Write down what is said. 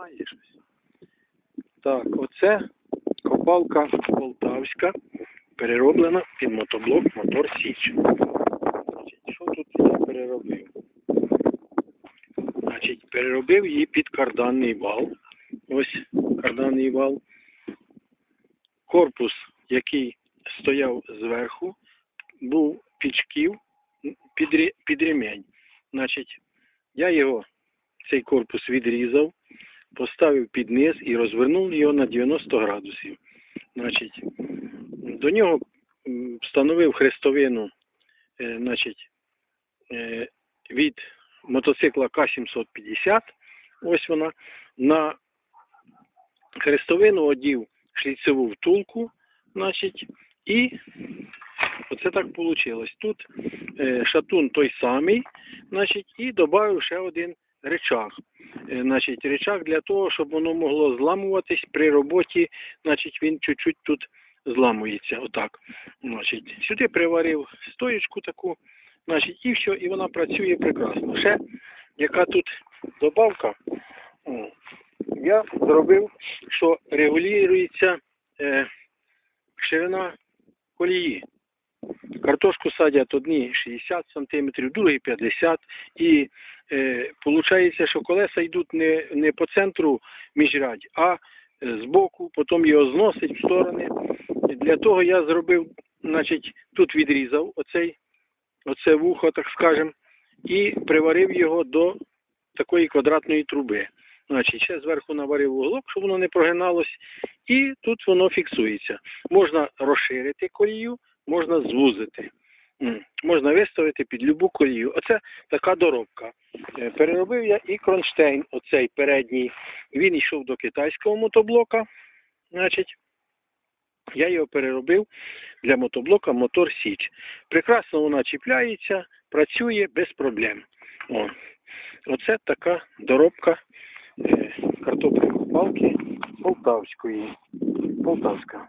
знімає щось. Так, оце копалка полтавська, перероблена під мотоблок Мотор Січ. Значить, що тут я переробив? Значить, переробив її під карданний вал. Ось карданний вал. Корпус, який стояв зверху, був під шків, під, під ремень. Значить, я його, цей корпус відрізав, поставив під низ і розвернув його на 90 градусів. Значить, до нього встановив хрестовину е, значить, е, від мотоцикла К-750, ось вона, на хрестовину одів шліцеву втулку, значить, і оце так вийшло. Тут е, шатун той самий, значить, і додав ще один речах. Е, значить, речах для того, щоб воно могло зламуватись при роботі, значить, він чуть-чуть тут зламується. Отак. Значить, сюди приварив стоєчку таку, значить, і все, і вона працює прекрасно. Ще яка тут добавка, я зробив, що регулюється е, ширина колії. Картошку садять одні 60 см, другі 50 і е, виходить, що колеса йдуть не, не по центру міжрядь, а е, збоку, потім його зносить в сторони. Для того я зробив, значить, тут відрізав оцей, оце вухо, так скажем, і приварив його до такої квадратної труби. Значить, ще зверху наварив уголок, щоб воно не прогиналось, і тут воно фіксується. Можна розширити колію, можна звузити. Можна виставити під любу колію. Оце така доробка. Е, Переробив я і кронштейн, оцей передній. Він йшов до китайського мотоблока. Значить, я його переробив для мотоблока Мотор Січ. Прекрасно вона чіпляється, працює без проблем. О. Оце така доробка е, картопельної палки полтавської. Полтавська.